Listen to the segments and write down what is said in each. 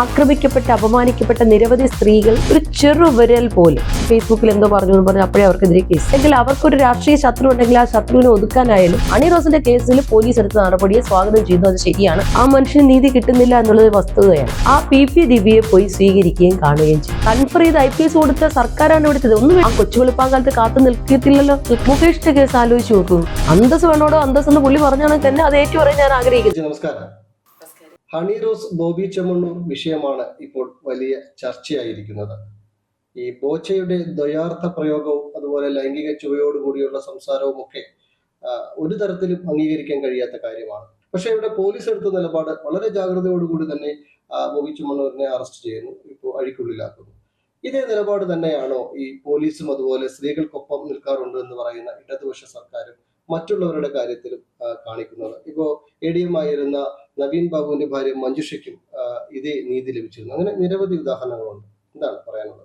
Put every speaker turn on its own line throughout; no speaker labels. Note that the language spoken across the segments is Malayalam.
ആക്രമിക്കപ്പെട്ട അപമാനിക്കപ്പെട്ട നിരവധി സ്ത്രീകൾ ഒരു ചെറുവിരൽ പോലും. ഫേസ്ബുക്കിൽ എന്തോ പറഞ്ഞു എന്ന് പറഞ്ഞ് അപ്പോഴേ അവർക്കെതിരെ കേസ്. എങ്കിൽ അവർക്കൊരു രാഷ്ട്രീയ ശത്രു ഉണ്ടെങ്കിൽ ആ ശത്രുവിനെ ഒതുക്കാനായാലും അണി റോസിന്റെ കേസിൽ പോലീസ് എടുത്ത നടപടിയെ സ്വാഗതം ചെയ്യുന്നു അത് ശരിയാണ്. ആ മനുഷ്യന് നീതി കിട്ടുന്നില്ല എന്നുള്ളത് വസ്തുതയാണ്. ആ പി പി ദിവ്യയെ പോയി സ്വീകരിക്കുകയും കാണുകയും ചെയ്യും കൺഫർ ചെയ്ത് ഐ പി എസ് കൊടുത്ത സർക്കാരാണ് എടുത്തത് ഒന്നും ആ കൊച്ചു വെളുപ്പാങ്കാലത്ത് കാത്തു നിൽക്കത്തില്ലല്ലോ മുകേഷിന്റെ കേസ് ആലോചിച്ച് നോക്കൂ. അന്തസ് വേണോടോ? അന്തസ് എന്ന് പുള്ളി പറഞ്ഞാണെങ്കിൽ തന്നെ അത് ഏറ്റവും ഞാൻ ആഗ്രഹിക്കുന്നു.
നമസ്കാരം. ഹണി റോസ് ബോബി ചെമ്മണ്ണൂർ വിഷയമാണ് ഇപ്പോൾ വലിയ ചർച്ചയായിരിക്കുന്നത്. ഈ ബോച്ചയുടെ ദ്വയാർത്ഥ പ്രയോഗവും അതുപോലെ ലൈംഗിക ചുവയോടുകൂടിയുള്ള സംസാരവും ഒക്കെ ഒരു തരത്തിലും അംഗീകരിക്കാൻ കഴിയാത്ത കാര്യമാണ്. പക്ഷേ ഇവിടെ പോലീസ് എടുത്ത നിലപാട് വളരെ ജാഗ്രതയോടുകൂടി തന്നെ ബോബി ചെമ്മണ്ണൂരിനെ അറസ്റ്റ് ചെയ്യുന്നു ഇപ്പോൾ അഴിക്കുള്ളിലാക്കുന്നു. ഇതേ നിലപാട് തന്നെയാണോ ഈ പോലീസും അതുപോലെ സ്ത്രീകൾക്കൊപ്പം നിൽക്കാറുണ്ട് എന്ന് പറയുന്ന ഇടതുപക്ഷ സർക്കാരും മറ്റുള്ളവരുടെ കാര്യത്തിലും കാണിക്കുന്നത്? ഇപ്പോ എ ഡി എം ആയിരുന്ന നവീൻ ബാബുവിന്റെ ഭാര്യ മഞ്ജുഷയ്ക്കും ഇതേ നീതി ലഭിച്ചിരുന്നു. അങ്ങനെ നിരവധി ഉദാഹരണങ്ങളുണ്ട്. എന്താണ് പറയാനുള്ളത്?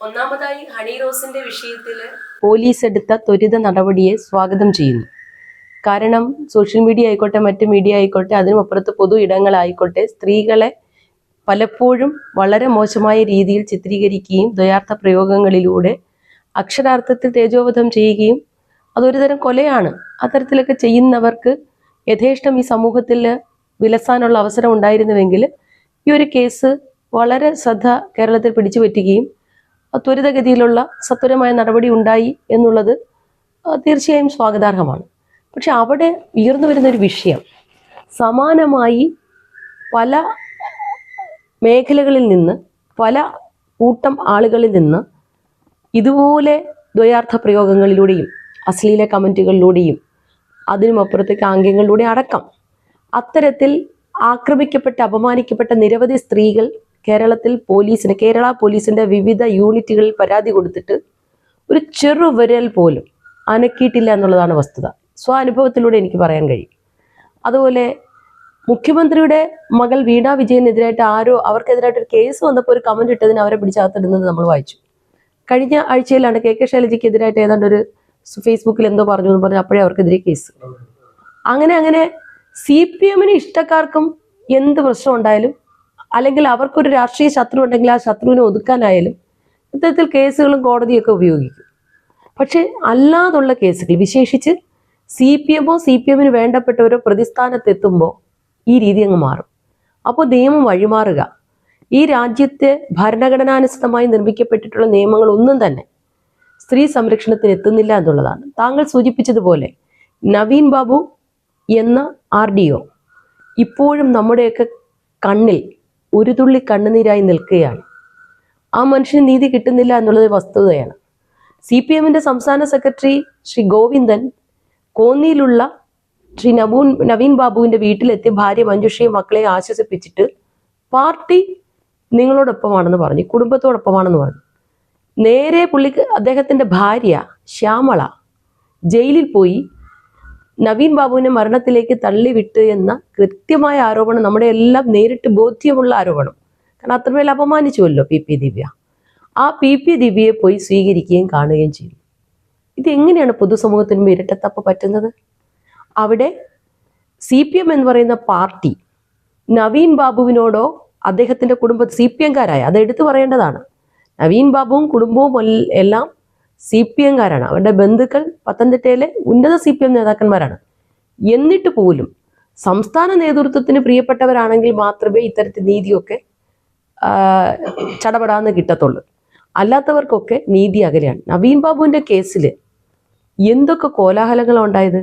ഒന്നാമതായി ഹണി റോസിന്റെ വിഷയത്തിൽ പോലീസ് എടുത്ത ത്വരിത നടപടിയെ സ്വാഗതം ചെയ്യുന്നു. കാരണം സോഷ്യൽ മീഡിയ ആയിക്കോട്ടെ മറ്റ് മീഡിയ ആയിക്കോട്ടെ അതിനുമപ്പുറത്ത് പൊതു ഇടങ്ങളായിക്കോട്ടെ സ്ത്രീകളെ പലപ്പോഴും വളരെ മോശമായ രീതിയിൽ ചിത്രീകരിക്കുകയും ദ്വയാർത്ഥ പ്രയോഗങ്ങളിലൂടെ അക്ഷരാർത്ഥത്തിൽ തേജോവധം ചെയ്യുകയും അതൊരു തരം കൊലയാണ്. അത്തരത്തിലൊക്കെ ചെയ്യുന്നവർക്ക് യഥേഷ്ടം ഈ സമൂഹത്തിൽ വിലസാനുള്ള അവസരം ഉണ്ടായിരുന്നുവെങ്കിൽ ഈ ഒരു കേസ് വളരെ ശ്രദ്ധ കേരളത്തിൽ പിടിച്ചു പറ്റുകയും ത്വരിതഗതിയിലുള്ള സത്വരമായ നടപടി ഉണ്ടായി എന്നുള്ളത് തീർച്ചയായും സ്വാഗതാർഹമാണ്. പക്ഷെ അവിടെ ഉയർന്നു വരുന്ന ഒരു വിഷയം സമാനമായി പല മേഖലകളിൽ നിന്ന് പല കൂട്ടം ആളുകളിൽ നിന്ന് ഇതുപോലെ ദ്വയാർത്ഥ പ്രയോഗങ്ങളിലൂടെയും അശ്ലീല കമന്റുകളിലൂടെയും അതിനുമപ്പുറത്തേക്ക് ആംഗ്യങ്ങളിലൂടെ അടക്കം. അത്തരത്തിൽ ആക്രമിക്കപ്പെട്ട അപമാനിക്കപ്പെട്ട നിരവധി സ്ത്രീകൾ കേരളത്തിൽ പോലീസിന് കേരള പോലീസിന്റെ വിവിധ യൂണിറ്റുകളിൽ പരാതി കൊടുത്തിട്ട് ഒരു ചെറുവിരൽ പോലും അനക്കിയിട്ടില്ല എന്നുള്ളതാണ് വസ്തുത. സ്വാനുഭവത്തിലൂടെ എനിക്ക് പറയാൻ കഴിയും. അതുപോലെ മുഖ്യമന്ത്രിയുടെ മകൾ വീണ വിജയനെതിരായിട്ട് ആരോ അവർക്കെതിരായിട്ട് ഒരു കേസ് വന്നപ്പോൾ ഒരു കമന്റ് ഇട്ടതിന് അവരെ പിടിച്ചകത്തിടുന്നത് നമ്മൾ വായിച്ചു. കഴിഞ്ഞ ആഴ്ചയിലാണ് കെ കെ ശൈലജയ്ക്കെതിരായിട്ട് ഏതാണ്ട് ഒരു ഫേസ്ബുക്കിൽ എന്തോ പറഞ്ഞു എന്ന് പറഞ്ഞ് അപ്പോഴേ അവർക്കെതിരെ കേസ്. അങ്ങനെ അങ്ങനെ സി പി എമ്മിന് ഇഷ്ടക്കാർക്കും എന്ത് പ്രശ്നം ഉണ്ടായാലും അല്ലെങ്കിൽ അവർക്കൊരു രാഷ്ട്രീയ ശത്രു ഉണ്ടെങ്കിൽ ആ ശത്രുവിനെ ഒതുക്കാനായാലും ഇത്തരത്തിൽ കേസുകളും കോടതിയൊക്കെ ഉപയോഗിക്കും. പക്ഷെ അല്ലാതുള്ള കേസുകൾ വിശേഷിച്ച് സി പി എമ്മോ സി പി എമ്മിന് വേണ്ടപ്പെട്ടവരോ പ്രതിസ്ഥാനത്തെത്തുമ്പോൾ ഈ രീതി അങ്ങ് മാറും. അപ്പോൾ നിയമം വഴിമാറുക. ഈ രാജ്യത്തെ ഭരണഘടനാനുസൃതമായി നിർമ്മിക്കപ്പെട്ടിട്ടുള്ള നിയമങ്ങളൊന്നും തന്നെ സ്ത്രീ സംരക്ഷണത്തിന് എത്തുന്നില്ല എന്നുള്ളതാണ്. താങ്കൾ സൂചിപ്പിച്ചതുപോലെ നവീൻ ബാബു എന്ന ആർ ഡി ഒ ഇപ്പോഴും നമ്മുടെയൊക്കെ കണ്ണിൽ ഒരു തുള്ളി കണ്ണുനീരായി നിൽക്കുകയാണ്. ആ മനുഷ്യന് നീതി കിട്ടുന്നില്ല എന്നുള്ളത് വസ്തുതയാണ്. സി പി എമ്മിന്റെ സംസ്ഥാന സെക്രട്ടറി ശ്രീ ഗോവിന്ദൻ കോന്നിയിലുള്ള ശ്രീ നബൂൻ നവീൻ ബാബുവിന്റെ വീട്ടിലെത്തി ഭാര്യ മഞ്ജുഷയും മക്കളെ ആശ്വസിപ്പിച്ചിട്ട് പാർട്ടി നിങ്ങളോടൊപ്പമാണെന്ന് പറഞ്ഞു കുടുംബത്തോടൊപ്പമാണെന്ന് പറഞ്ഞു. നേരെ പുള്ളിക്ക് അദ്ദേഹത്തിന്റെ ഭാര്യ ശ്യാമള ജയിലിൽ പോയി നവീൻ ബാബുവിനെ മരണത്തിലേക്ക് തള്ളിവിട്ട് എന്ന കൃത്യമായ ആരോപണം നമ്മുടെ എല്ലാം നേരിട്ട് ബോധ്യമുള്ള ആരോപണം. കാരണം അത്രമേൽ അപമാനിച്ചുവല്ലോ പി പി ദിവ്യ. ആ പി പി ദിവ്യയെ പോയി സ്വീകരിക്കുകയും കാണുകയും ചെയ്തു. ഇതെങ്ങനെയാണ് പൊതുസമൂഹത്തിന് ഇരട്ടത്തപ്പ് പറ്റുന്നത്? അവിടെ സി പി എം എന്ന് പറയുന്ന പാർട്ടി നവീൻ ബാബുവിനോടോ അദ്ദേഹത്തിന്റെ കുടുംബ സി പി എംകാരായ അത് എടുത്തു പറയേണ്ടതാണ്. നവീൻ ബാബുവും കുടുംബവും എല്ലാം സി പി എംകാരാണ് അവരുടെ ബന്ധുക്കൾ പത്തനംതിട്ടയിലെ ഉന്നത സി പി എം നേതാക്കന്മാരാണ്. എന്നിട്ട് പോലും സംസ്ഥാന നേതൃത്വത്തിന് പ്രിയപ്പെട്ടവരാണെങ്കിൽ മാത്രമേ ഇത്തരത്തിൽ നീതിയൊക്കെ ചടപടാന്ന് കിട്ടത്തുള്ളൂ. അല്ലാത്തവർക്കൊക്കെ നീതി അകലെയാണ്. നവീൻ ബാബുവിന്റെ കേസിൽ എന്തൊക്കെ കോലാഹലങ്ങളാണ് ഉണ്ടായത്?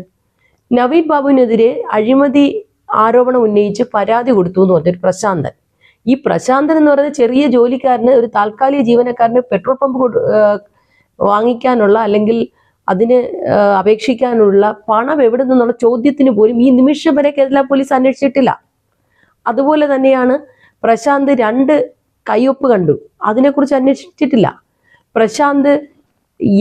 നവീൻ ബാബുവിനെതിരെ അഴിമതി ആരോപണം ഉന്നയിച്ച് പരാതി കൊടുത്തു എന്ന് പറഞ്ഞൊരു പ്രശാന്തൻ. ഈ പ്രശാന്തൻ എന്ന് പറയുന്ന ചെറിയ ജോലിക്കാരന് ഒരു താൽക്കാലിക ജീവനക്കാരന് പെട്രോൾ പമ്പ് വാങ്ങിക്കാനുള്ള അല്ലെങ്കിൽ അതിന് അപേക്ഷിക്കാനുള്ള പണം എവിടെ നിന്നുള്ള ചോദ്യത്തിന് പോലും ഈ നിമിഷം വരെ കേരള പോലീസ് അന്വേഷിച്ചിട്ടില്ല. അതുപോലെ തന്നെയാണ് പ്രശാന്ത് രണ്ട് കയ്യൊപ്പ് കണ്ടു. അതിനെക്കുറിച്ച് അന്വേഷിച്ചിട്ടില്ല. പ്രശാന്ത്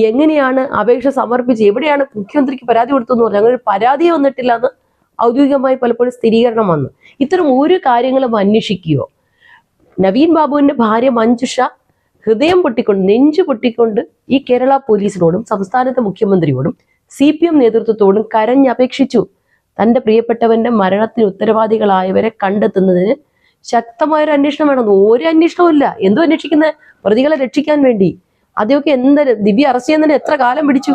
എങ്ങനെയാണ് അപേക്ഷ സമർപ്പിച്ച് എവിടെയാണ് മുഖ്യമന്ത്രിക്ക് പരാതി കൊടുത്തതെന്ന് പറഞ്ഞു അങ്ങനെ ഒരു പരാതി വന്നിട്ടില്ല എന്ന് ഔദ്യോഗികമായി പലപ്പോഴും സ്ഥിരീകരണം വന്നു. ഇത്തരം ഒരു കാര്യങ്ങളും അന്വേഷിക്കുകയോ നവീൻ ബാബുവിന്റെ ഭാര്യ മഞ്ജുഷ ഹൃദയം പൊട്ടിക്കൊണ്ട് നെഞ്ചു പൊട്ടിക്കൊണ്ട് ഈ കേരള പോലീസിനോടും സംസ്ഥാനത്തെ മുഖ്യമന്ത്രിയോടും സി പി എം നേതൃത്വത്തോടും കരഞ്ഞപേക്ഷിച്ചു തന്റെ പ്രിയപ്പെട്ടവന്റെ മരണത്തിന് ഉത്തരവാദികളായവരെ കണ്ടെത്തുന്നതിന് ശക്തമായൊരു അന്വേഷണം വേണം ഒരു അന്വേഷണവും ഇല്ല. എന്തോ അന്വേഷിക്കുന്നത് പ്രതികളെ രക്ഷിക്കാൻ വേണ്ടി. അതൊക്കെ എന്ത് ദിവ്യ അറസ്റ്റ് ചെയ്യുന്നതിന് എത്ര കാലം പിടിച്ചു?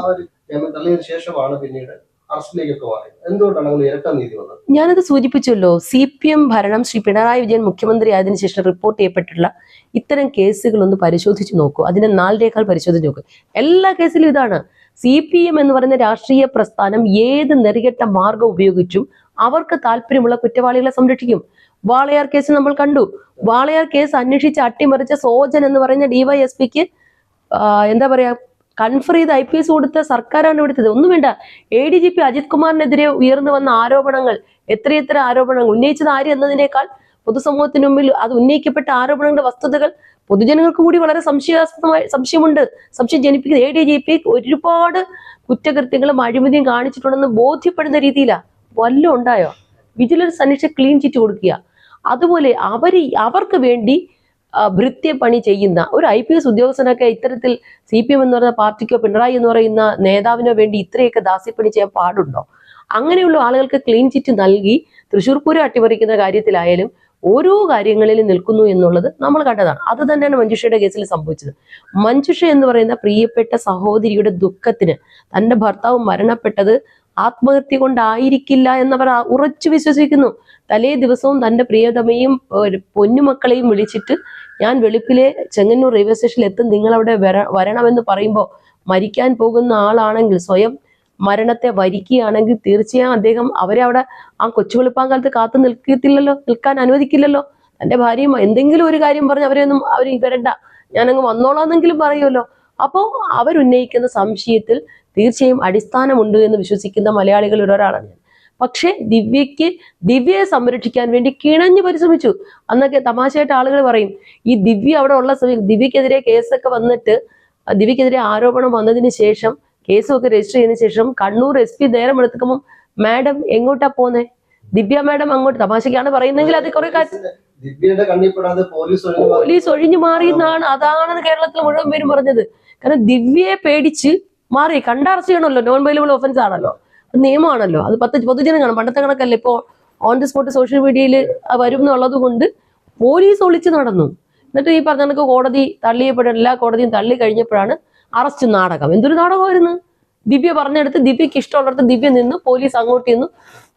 ശേഷമാണ് പിന്നീട് അറസ്റ്റിലേക്കൊക്കെ മാറിയത്. എന്തുകൊണ്ടാണ് അങ്ങനെ ഇരട്ട നീതി വന്നത്?
ഞാനത് സൂചിപ്പിച്ചല്ലോ. സി പി എം ഭരണം ശ്രീ പിണറായി വിജയൻ മുഖ്യമന്ത്രി ആയതിനു ശേഷം റിപ്പോർട്ട് ചെയ്യപ്പെട്ടുള്ള ഇത്തരം കേസുകളൊന്ന് പരിശോധിച്ച് നോക്കൂ. അതിന്റെ നാളിനേക്കാൾ പരിശോധിച്ച് നോക്കൂ. എല്ലാ കേസിലും ഇതാണ്. സി പി എം എന്ന് പറയുന്ന രാഷ്ട്രീയ പ്രസ്ഥാനം ഏത് നെറികെട്ട മാർഗം ഉപയോഗിച്ചും അവർക്ക് താല്പര്യമുള്ള കുറ്റവാളികളെ സംരക്ഷിക്കും. വാളയാർ കേസ് നമ്മൾ കണ്ടു. വാളയാർ കേസ് അന്വേഷിച്ച് അട്ടിമറിച്ച സോജൻ എന്ന് പറയുന്ന ഡിവൈഎസ്പിക്ക് എന്താ പറയാ കൺഫർ ചെയ്ത് ഐ പി എസ് കൊടുത്ത സർക്കാരാണ് എടുത്തത് ഒന്നും വേണ്ട. A D G P Ajith കുമാറിനെതിരെ ഉയർന്നു വന്ന ആരോപണങ്ങൾ എത്രയെത്ര ആരോപണങ്ങൾ ഉന്നയിച്ചത് ആര് എന്നതിനേക്കാൾ പൊതുസമൂഹത്തിന് മുമ്പിൽ അത് ഉന്നയിക്കപ്പെട്ട ആരോപണങ്ങളുടെ വസ്തുതകൾ പൊതുജനങ്ങൾക്ക് കൂടി വളരെ സംശയാസ്പദമായ സംശയമുണ്ട്. സംശയം ജനിപ്പിക്കുന്ന എ ഡി ജി പി ഒരുപാട് കുറ്റകൃത്യങ്ങളും അഴിമതിയും കാണിച്ചിട്ടുണ്ടെന്ന് ബോധ്യപ്പെടുന്ന രീതിയിലാണ് വല്ലതും ഉണ്ടായോ? വിജിലൻസ് അന്വേഷിച്ച് ക്ലീൻ ചിറ്റ് കൊടുക്കുക. അതുപോലെ അവർ അവർക്ക് വേണ്ടി ആ, ഭൃത്യപണി ചെയ്യുന്ന ഒരു ഐ പി എസ് ഉദ്യോഗസ്ഥനൊക്കെ ഇത്തരത്തിൽ സി പി എം എന്ന് പറയുന്ന പാർട്ടിക്കോ പിണറായി എന്ന് പറയുന്ന നേതാവിനോ വേണ്ടി ഇത്രയൊക്കെ ദാസ്യപ്പണി ചെയ്യാൻ പാടുണ്ടോ? അങ്ങനെയുള്ള ആളുകൾക്ക് ക്ലീൻ ചിറ്റ് നൽകി തൃശ്ശൂർ പൂരം അട്ടിമറിക്കുന്ന കാര്യത്തിലായാലും ഓരോ കാര്യങ്ങളിലും നിൽക്കുന്നു എന്നുള്ളത് നമ്മൾ കണ്ടതാണ്. അത് തന്നെയാണ് മഞ്ജുഷയുടെ കേസിൽ സംഭവിച്ചത്. മഞ്ജുഷ എന്ന് പറയുന്ന പ്രിയപ്പെട്ട സഹോദരിയുടെ ദുഃഖത്തിന് തന്റെ ഭർത്താവ് മരണപ്പെട്ടത് ആത്മഹത്യ കൊണ്ടായിരിക്കില്ല എന്നവർ ഉറച്ചു വിശ്വസിക്കുന്നു. തലേ ദിവസവും തന്റെ പ്രിയതമയും പൊന്നുമക്കളെയും വിളിച്ചിട്ട് ഞാൻ വെളുപ്പിലെ ചെങ്ങന്നൂർ റെയിൽവേ സ്റ്റേഷനിൽ എത്തും നിങ്ങളവിടെ വര വരണമെന്ന് പറയുമ്പോൾ മരിക്കാൻ പോകുന്ന ആളാണെങ്കിൽ സ്വയം മരണത്തെ വരിക്കുകയാണെങ്കിൽ തീർച്ചയായും അദ്ദേഹം അവരെ അവിടെ ആ കൊച്ചു വെളുപ്പാങ്കാലത്ത് കാത്തു നിൽക്കത്തില്ലല്ലോ നിൽക്കാൻ അനുവദിക്കില്ലല്ലോ. തന്റെ ഭാര്യയും എന്തെങ്കിലും ഒരു കാര്യം പറഞ്ഞ് അവരെയൊന്നും അവർ വരണ്ട ഞാനങ്ങ് വന്നോളാന്നെങ്കിലും പറയുമല്ലോ. അപ്പോൾ അവരുന്നയിക്കുന്ന സംശയത്തിൽ തീർച്ചയായും അടിസ്ഥാനമുണ്ട് എന്ന് വിശ്വസിക്കുന്ന മലയാളികളിൽ ഒരാളാണ് ഞാൻ. പക്ഷേ ദിവ്യയ്ക്ക് ദിവ്യയെ സംരക്ഷിക്കാൻ വേണ്ടി കിണഞ്ഞു പരിശ്രമിച്ചു. അന്നൊക്കെ തമാശയായിട്ട് ആളുകൾ പറയും ഈ ദിവ്യ അവിടെ ഉള്ള സമയം ദിവ്യക്കെതിരെ കേസൊക്കെ വന്നിട്ട് ദിവ്യക്കെതിരെ ആരോപണം വന്നതിന് ശേഷം കേസുമൊക്കെ രജിസ്റ്റർ ചെയ്തതിനു ശേഷം കണ്ണൂർ എസ് പി നേരം എടുത്തുക്കുമ്പോൾ മാഡം എങ്ങോട്ടാ പോന്നെ? ദിവ്യ മാഡം അങ്ങോട്ട് തമാശക്കാണ് പറയുന്നെങ്കിൽ അത് കുറെ.
പോലീസ് ഒഴിഞ്ഞു മാറി.
എന്നാണ് അതാണ് കേരളത്തിൽ മുഴുവൻ പേരും പറഞ്ഞത്. കാരണം ദിവ്യയെ പേടിച്ച് മാറി. കണ്ടറസ്റ്റ് ചെയ്യണമല്ലോ നോൺ വൈലബിൾ ഒഫൻസ് ആണല്ലോ നിയമമാണല്ലോ. അത് പത്ത് പൊതുജനം പണ്ടത്തെ കണക്കല്ല ഇപ്പോൾ ഓൺ ദി സ്പോട്ട് സോഷ്യൽ മീഡിയയിൽ വരും എന്നുള്ളത് കൊണ്ട് പോലീസ് ഒളിച്ചു നടന്നു. എന്നിട്ട് ഈ പറഞ്ഞ കണക്ക് കോടതി തള്ളിയപ്പോഴും എല്ലാ കോടതിയും തള്ളി കഴിഞ്ഞപ്പോഴാണ് അറസ്റ്റ് നാടകം. എന്തൊരു നാടകമായിരുന്നു? ദിവ്യ പറഞ്ഞെടുത്ത് ദിവ്യക്ക് ഇഷ്ടമുള്ളിടത്ത് ദിവ്യ നിന്ന് പോലീസ് അങ്ങോട്ട് ചെന്നു.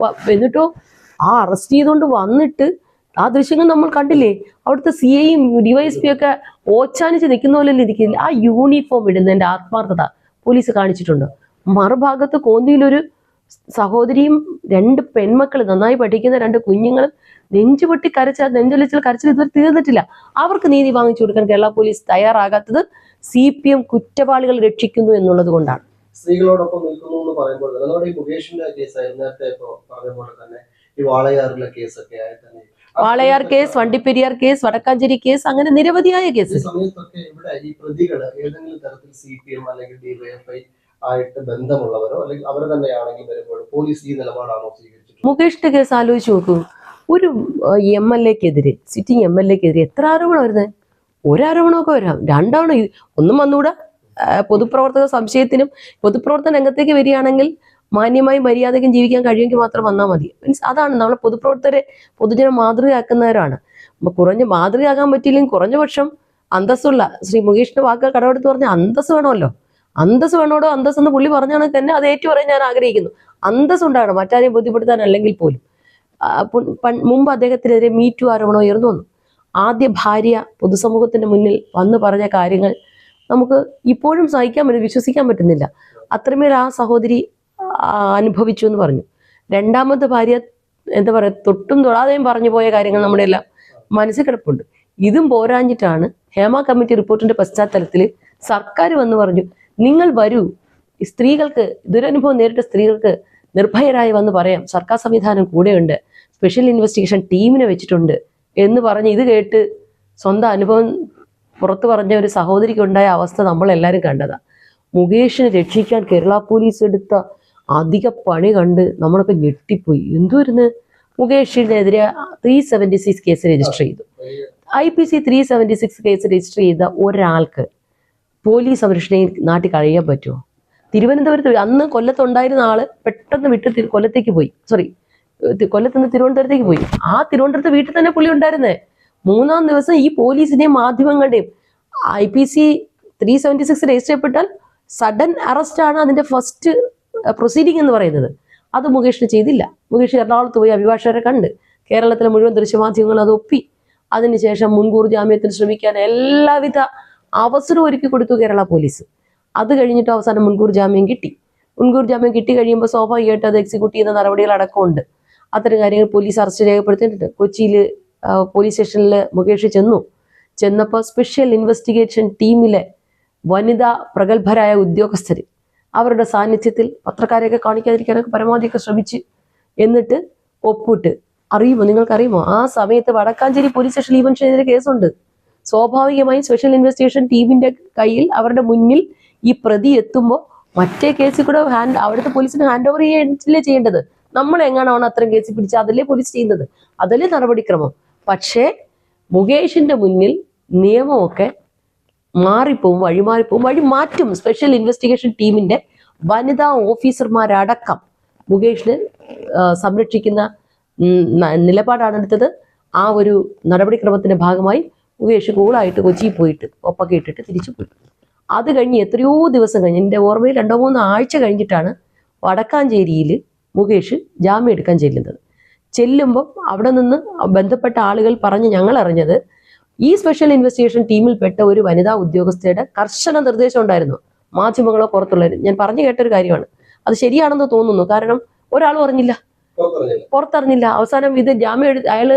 വ- എന്നിട്ടോ ആ അറസ്റ്റ് ചെയ്തുകൊണ്ട് വന്നിട്ട് ആ ദൃശ്യങ്ങൾ നമ്മൾ കണ്ടില്ലേ? അവിടുത്തെ സി ഐയും പി ഒക്കെ ഓച്ചാനിച്ച് നിൽക്കുന്ന പോലെ ഇരിക്കില്ല? ആ യൂണിഫോം ഇടുന്നതിന്റെ ആത്മാർത്ഥത. പോലീസ് കാണിച്ചിട്ടുണ്ട്. മറുഭാഗത്ത് കോന്തിയിലൊരു സഹോദരിയും രണ്ട് പെൺമക്കൾ നന്നായി പഠിക്കുന്ന രണ്ട് കുഞ്ഞുങ്ങളും നെഞ്ചുപൊട്ടി കരച്ച നെഞ്ചൊലിച്ചിൽ കരച്ചിൽ ഇതുവരെ തീർന്നിട്ടില്ല. അവർക്ക് നീതി വാങ്ങിച്ചു കൊടുക്കാൻ കേരള പോലീസ് തയ്യാറാകാത്തത് സി പി എം കുറ്റവാളികൾ രക്ഷിക്കുന്നു എന്നുള്ളത് കൊണ്ടാണ്.
സ്ത്രീകളോടൊപ്പം നിൽക്കുന്നു എന്ന് പറയുമ്പോൾ നമ്മുടെ ഈ മുകേഷിന്റെ കേസായിരുന്നു നേരത്തെ ഇപ്പൊ പറഞ്ഞ പോലെ തന്നെ ഈ വാളയാറിലെ കേസൊക്കെ ആയി തന്നെ
Walayar case Vandiperiyar case Vadakkanchery case അങ്ങനെ നിരവധിയായ കേസ്
ആയിട്ട് ബന്ധമുള്ളവരോ അല്ലെങ്കിൽ അവർ തന്നെയാണെങ്കിൽ വരുമ്പോൾ പോലീസ് ഈ നിലപാടാണോ സ്വീകരിച്ചിട്ടുള്ളത്?
മുകേഷിന്റെ കേസ് ആലോചിച്ച് നോക്കൂ. ഒരു എം എൽ എക്കെതിരെ സിറ്റിംഗ് എം എൽ എക്കെതിരെ എത്ര ആരോപണം വരുന്നത് ഒരാരോപണമൊക്കെ വരാം. രണ്ടാവണം ഒന്നും വന്നുകൂടാ പൊതുപ്രവർത്തക സംശയത്തിനും പൊതുപ്രവർത്തന രംഗത്തേക്ക് വരികയാണെങ്കിൽ മാന്യമായി മര്യാദയ്ക്കും ജീവിക്കാൻ കഴിയുമെങ്കിൽ മാത്രം വന്നാൽ മതി. മീൻസ് അതാണ് നമ്മൾ പൊതുപ്രവർത്തകരെ പൊതുജനം മാതൃകയാക്കുന്നവരാണ്. കുറഞ്ഞ മാതൃകയാകാൻ പറ്റിയില്ലെങ്കിൽ കുറഞ്ഞ പക്ഷം അന്തസ്സുള്ള ശ്രീ മുകേഷിന്റെ വാക്കുകൾ കടമെടുത്ത് പറഞ്ഞ അന്തസ് വേണമല്ലോ. അന്തസ് വേണോടോ അന്തസ് എന്ന് പുള്ളി പറഞ്ഞാണെങ്കിൽ തന്നെ അത് ഏറ്റു പറയാൻ ഞാൻ ആഗ്രഹിക്കുന്നു. അന്തസ് ഉണ്ടാകണം മറ്റാരെയും ബോധ്യപ്പെടുത്താൻ അല്ലെങ്കിൽ പോലും. മുമ്പ് അദ്ദേഹത്തിനെതിരെ മീറ്റു ആരോപണം ഉയർന്നു വന്നു. ആദ്യ ഭാര്യ പൊതുസമൂഹത്തിന്റെ മുന്നിൽ വന്ന് പറഞ്ഞ കാര്യങ്ങൾ നമുക്ക് ഇപ്പോഴും സഹിക്കാൻ പറ്റും വിശ്വസിക്കാൻ പറ്റുന്നില്ല. അത്രമേൽ ആ സഹോദരി അനുഭവിച്ചു എന്ന് പറഞ്ഞു. രണ്ടാമത്തെ ഭാര്യ എന്താ പറയുക തൊട്ടും തൊടാതെയും പറഞ്ഞു പോയ കാര്യങ്ങൾ നമ്മുടെ എല്ലാം മനസ്സിൽ കിടപ്പുണ്ട്. ഇതും പോരാഞ്ഞിട്ടാണ് ഹേമ കമ്മിറ്റി റിപ്പോർട്ടിന്റെ പശ്ചാത്തലത്തിൽ സർക്കാർ വന്ന് പറഞ്ഞു നിങ്ങൾ വരൂ. സ്ത്രീകൾക്ക് ദുരനുഭവം നേരിട്ട സ്ത്രീകൾക്ക് നിർഭയരായി വന്ന് പറയാം. സർക്കാർ സംവിധാനം കൂടെയുണ്ട്. സ്പെഷ്യൽ ഇൻവെസ്റ്റിഗേഷൻ ടീമിനെ വെച്ചിട്ടുണ്ട്. എന്ന് പറഞ്ഞ് ഇത് കേട്ട് സ്വന്തം അനുഭവം പുറത്തു പറഞ്ഞ ഒരു സഹോദരിക്കുണ്ടായ അവസ്ഥ നമ്മൾ എല്ലാവരും കണ്ടതാണ് മുകേഷിനെ രക്ഷിക്കാൻ കേരള പോലീസ് എടുത്ത അധിക പണി കണ്ട് നമ്മളൊക്കെ ഞെട്ടിപ്പോയി. എന്തുവരുന്ന് മുകേഷിനെതിരെ three seventy six case register ചെയ്തു. I P C three seventy six case register ചെയ്ത ഒരാൾക്ക് പോലീസ് സംരക്ഷണയിൽ നാട്ടിൽ കഴിയാൻ പറ്റുമോ? തിരുവനന്തപുരത്ത് അന്ന് കൊല്ലത്തുണ്ടായിരുന്ന ആൾ പെട്ടെന്ന് വിട്ട് കൊല്ലത്തേക്ക് പോയി. സോറി കൊല്ലത്ത് നിന്ന് തിരുവനന്തപുരത്തേക്ക് പോയി. ആ തിരുവനന്തപുരത്ത് വീട്ടിൽ തന്നെ പുള്ളി ഉണ്ടായിരുന്നേ. മൂന്നാം ദിവസം ഈ പോലീസിന്റെയും മാധ്യമങ്ങളുടെയും I P C three seventy six register ചെയ്യപ്പെട്ടാൽ sudden അറസ്റ്റാണ് അതിന്റെ ഫസ്റ്റ് പ്രൊസീഡിംഗ് എന്ന് പറയുന്നത്. അത് മുകേഷിന് ചെയ്തില്ല. മുകേഷ് എറണാകുളത്ത് പോയി അഭിഭാഷകരെ കണ്ട്. കേരളത്തിലെ മുഴുവൻ ദൃശ്യമാധ്യമങ്ങൾ അത് ഒപ്പി. അതിനുശേഷം മുൻകൂർ ജാമ്യത്തിന് ശ്രമിക്കാൻ എല്ലാവിധ അവസരവും ഒരുക്കി കൊടുത്തു കേരള പോലീസ്. അത് കഴിഞ്ഞിട്ട് അവസാനം മുൻകൂർ ജാമ്യം കിട്ടി. മുൻകൂർ ജാമ്യം കിട്ടി കഴിയുമ്പോൾ സ്വാഭാവികമായിട്ട് അത് എക്സിക്യൂട്ട് ചെയ്യുന്ന നടപടികൾ അടക്കമുണ്ട്. അത്തരം കാര്യങ്ങൾ പോലീസ് അറസ്റ്റ് രേഖപ്പെടുത്തിയിട്ടുണ്ട്. കൊച്ചിയിൽ പോലീസ് സ്റ്റേഷനിൽ മുകേഷ് ചെന്നു. ചെന്നപ്പോൾ സ്പെഷ്യൽ ഇൻവെസ്റ്റിഗേഷൻ ടീമിലെ വനിതാ പ്രഗത്ഭരായ ഉദ്യോഗസ്ഥർ അവരുടെ സാന്നിധ്യത്തിൽ പത്രക്കാരെയൊക്കെ കാണിക്കാതിരിക്കാനൊക്കെ പരമാവധിയൊക്കെ ശ്രമിച്ച് എന്നിട്ട് ഒപ്പിട്ട്. അറിയുമോ? നിങ്ങൾക്കറിയുമോ? ആ സമയത്ത് വടക്കാഞ്ചേരി പോലീസ് സ്റ്റേഷനിൽ ഈ മനുഷ്യനെതിരെ കേസുണ്ട്. സ്വാഭാവികമായും സ്പെഷ്യൽ ഇൻവെസ്റ്റിഗേഷൻ ടീമിന്റെ കയ്യിൽ അവരുടെ മുന്നിൽ ഈ പ്രതി എത്തുമ്പോൾ മറ്റേ കേസിൽ കൂടെ ഹാൻഡ് അവിടുത്തെ പോലീസിന് ഹാൻഡ് ഓവർ ചെയ്യല്ലേ ചെയ്യേണ്ടത്? നമ്മൾ എങ്ങനെയാണ് അത്തരം കേസിൽ പിടിച്ച് അതല്ലേ പോലീസ് ചെയ്യുന്നത്? അതല്ലേ നടപടിക്രമം? പക്ഷേ മുകേഷിന്റെ മുന്നിൽ നിയമമൊക്കെ മാറിപ്പോവും വഴിമാറിപ്പോവും വഴി മാറ്റും. സ്പെഷ്യൽ ഇൻവെസ്റ്റിഗേഷൻ ടീമിന്റെ വനിതാ ഓഫീസർമാരടക്കം മുകേഷിന് സംരക്ഷിക്കുന്ന നിലപാടാണ് എടുത്തത് ആ ഒരു നടപടിക്രമത്തിന്റെ ഭാഗമായി മുകേഷ് കൂളായിട്ട് കൊച്ചിയിൽ പോയിട്ട് ഒപ്പൊക്കെ ഇട്ടിട്ട് തിരിച്ചു പോയി. അത് കഴിഞ്ഞ് എത്രയോ ദിവസം കഴിഞ്ഞ് എന്റെ ഓർമ്മയിൽ രണ്ടോ മൂന്നോ ആഴ്ച കഴിഞ്ഞിട്ടാണ് വടക്കാഞ്ചേരിയിൽ മുകേഷ് ജാമ്യം എടുക്കാൻ ചെല്ലുന്നത്. ചെല്ലുമ്പോൾ അവിടെ നിന്ന് ബന്ധപ്പെട്ട ആളുകൾ പറഞ്ഞ് ഞങ്ങൾ അറിഞ്ഞത് ഈ സ്പെഷ്യൽ ഇൻവെസ്റ്റിഗേഷൻ ടീമിൽപ്പെട്ട ഒരു വനിതാ ഉദ്യോഗസ്ഥയുടെ കർശന നിർദ്ദേശം ഉണ്ടായിരുന്നു. മാധ്യമങ്ങളോ പുറത്തുള്ളവർ ഞാൻ പറഞ്ഞു കേട്ടൊരു കാര്യമാണ്. അത് ശരിയാണെന്ന് തോന്നുന്നു. കാരണം ഒരാളും അറിഞ്ഞില്ല
പുറത്തറിഞ്ഞില്ല.
അവസാനം ഇത് ജാമ്യം എടുത്ത് അയാൾ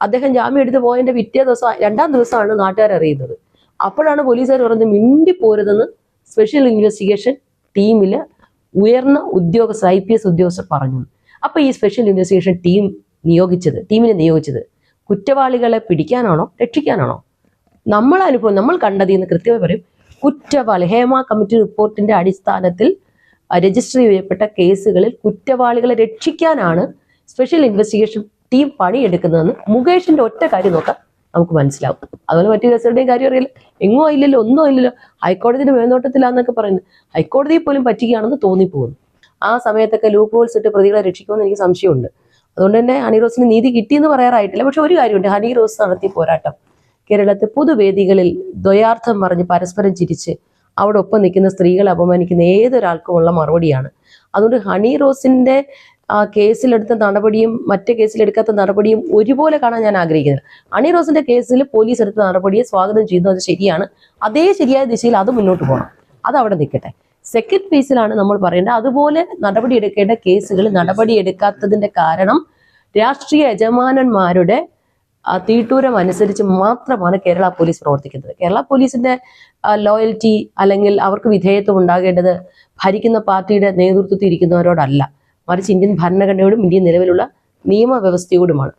അദ്ദേഹം ജാമ്യം എടുത്ത് പോയതിന്റെ പിറ്റേ ദിവസം രണ്ടാം ദിവസമാണ് നാട്ടുകാർ അറിയുന്നത്. അപ്പോഴാണ് പോലീസുകാർ പറഞ്ഞത് മിണ്ടി പോരുതെന്ന് സ്പെഷ്യൽ ഇൻവെസ്റ്റിഗേഷൻ ടീമിൽ ഉയർന്ന ഉദ്യോഗസ്ഥ ഐ പി എസ് ഉദ്യോഗസ്ഥർ പറഞ്ഞു. അപ്പൊ ഈ സ്പെഷ്യൽ ഇൻവെസ്റ്റിഗേഷൻ ടീം നിയോഗിച്ചത് ടീമിനെ നിയോഗിച്ചത് കുറ്റവാളികളെ പിടിക്കാനാണോ രക്ഷിക്കാനാണോ? നമ്മൾ അനുഭവം നമ്മൾ കണ്ടതിൽ നിന്ന് കൃത്യമായി പറയും കുറ്റവാളി ഹേമ കമ്മിറ്റി റിപ്പോർട്ടിന്റെ അടിസ്ഥാനത്തിൽ രജിസ്റ്റർ ചെയ്യപ്പെട്ട കേസുകളിൽ കുറ്റവാളികളെ രക്ഷിക്കാനാണ് സ്പെഷ്യൽ ഇൻവെസ്റ്റിഗേഷൻ ടീം പണിയെടുക്കുന്നതെന്ന് മുകേഷിന്റെ ഒറ്റ കാര്യം നോക്കാം നമുക്ക് മനസ്സിലാവും. അതുപോലെ മറ്റു കേസുകളുടെയും കാര്യം അറിയില്ല. എങ്ങോ ഇല്ലല്ലോ ഒന്നും ഇല്ലല്ലോ. ഹൈക്കോടതിയുടെ മേൽനോട്ടത്തിലാന്നൊക്കെ പറയുന്നത് ഹൈക്കോടതിയിൽ പോലും പറ്റുകയാണെന്ന് തോന്നിപ്പോകുന്നു. ആ സമയത്തൊക്കെ ലൂപ്പ് ഹോൾസ് ഇട്ട് പ്രതികളെ രക്ഷിക്കുമെന്ന് എനിക്ക് സംശയമുണ്ട്. അതുകൊണ്ട് തന്നെ ഹണി റോസിന് നീതി കിട്ടിയെന്ന് പറയാറായിട്ടില്ല. പക്ഷെ ഒരു കാര്യമുണ്ട്. ഹണി റോസ് നടത്തിയ പോരാട്ടം. കേരളത്തെ പൊതുവേദികളിൽ ദ്വയാർത്ഥം പറഞ്ഞ് പരസ്പരം ചിരിച്ച് അവിടെ ഒപ്പം നിൽക്കുന്ന സ്ത്രീകളെ അപമാനിക്കുന്ന ഏതൊരാൾക്കുമുള്ള മറുപടിയാണ്. അതുകൊണ്ട് ഹണി റോസിന്റെ ആ കേസിലെടുത്ത നടപടിയും മറ്റേ കേസിലെടുക്കാത്ത നടപടിയും ഒരുപോലെ കാണാൻ ഞാൻ ആഗ്രഹിക്കുന്നത് ഹണി റോസിന്റെ കേസിൽ പോലീസ് എടുത്ത നടപടിയെ സ്വാഗതം ചെയ്യുന്നു അത് ശരിയാണ്. അതേ ശരിയായ ദിശയിൽ അത് മുന്നോട്ട് പോകണം. അത് അവിടെ നിൽക്കട്ടെ. സെക്കൻഡ് ഫേസിലാണ് നമ്മൾ പറയുന്നത് അതുപോലെ നടപടി എടുക്കേണ്ട കേസുകൾ നടപടി എടുക്കാത്തതിന്റെ കാരണം രാഷ്ട്രീയ യജമാനന്മാരുടെ തീട്ടൂരം അനുസരിച്ച് മാത്രമാണ് കേരള പോലീസ് പ്രവർത്തിക്കുന്നത്. കേരള പോലീസിന്റെ ലോയൽറ്റി അല്ലെങ്കിൽ അവർക്ക് വിധേയത്വം ഉണ്ടാകേണ്ടത് ഭരിക്കുന്ന പാർട്ടിയുടെ നേതൃത്വത്തിൽ ഇരിക്കുന്നവരോടല്ല. മറിച്ച് ഇന്ത്യൻ ഭരണഘടനയോടും ഇന്ത്യൻ നിലവിലുള്ള നിയമവ്യവസ്ഥയോടുമാണ്.